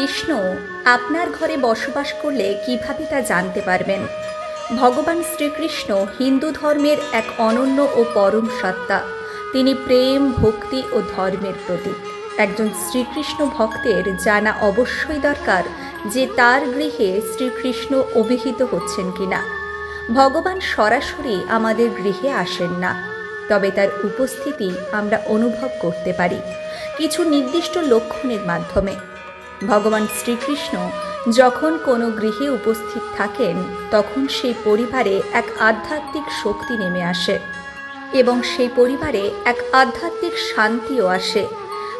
কৃষ্ণ আপনার ঘরে বসবাস করলে কীভাবে তা জানতে পারবেন? ভগবান শ্রীকৃষ্ণ হিন্দু ধর্মের এক অনন্য ও পরম সত্তা। তিনি প্রেম, ভক্তি ও ধর্মের প্রতীক। একজন শ্রীকৃষ্ণ ভক্তের জানা অবশ্যই দরকার যে তার গৃহে শ্রীকৃষ্ণ অভিহিত হচ্ছেন কিনা। ভগবান সরাসরি আমাদের গৃহে আসেন না। তবে তার উপস্থিতি আমরা অনুভব করতে পারি। কিছু নির্দিষ্ট লক্ষণের মাধ্যমে। ভগবান শ্রীকৃষ্ণ যখন কোনো গৃহে উপস্থিত থাকেন, তখন সেই পরিবারে এক আধ্যাত্মিক শক্তি নেমে আসে এবং সেই পরিবারে এক আধ্যাত্মিক শান্তিও আসে।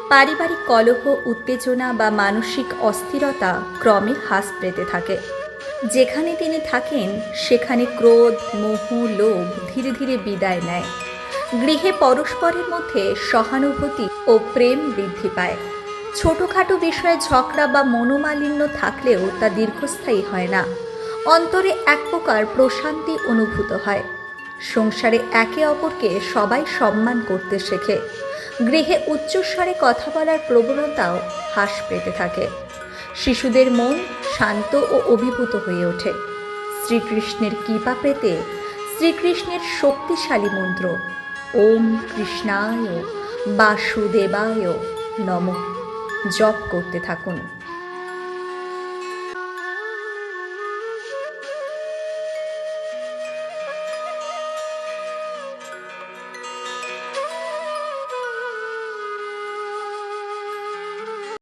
পারিবারিক কলহ, উত্তেজনা বা মানসিক অস্থিরতা ক্রমে হ্রাস পেতে থাকে। যেখানে তিনি থাকেন, সেখানে ক্রোধ, মোহ, লোভ ধীরে ধীরে বিদায় নেয়। গৃহে পরস্পরের মধ্যে সহানুভূতি ও প্রেম বৃদ্ধি পায়। ছোটোখাটো বিষয়ে ঝগড়া বা মনোমালিন্য থাকলেও তা দীর্ঘস্থায়ী হয় না। অন্তরে এক প্রকার প্রশান্তি অনুভূত হয়। সংসারে একে অপরকে সবাই সম্মান করতে শেখে। গৃহে উচ্চস্বরে কথা বলার প্রবণতাও হ্রাস পেতে থাকে। শিশুদের মন শান্ত ও অভিভূত হয়ে ওঠে। শ্রীকৃষ্ণের কৃপা পেতে শ্রীকৃষ্ণের শক্তিশালী মন্ত্র, ওম কৃষ্ণায় বাসুদেবায় নম। জপ করতে থাকুন।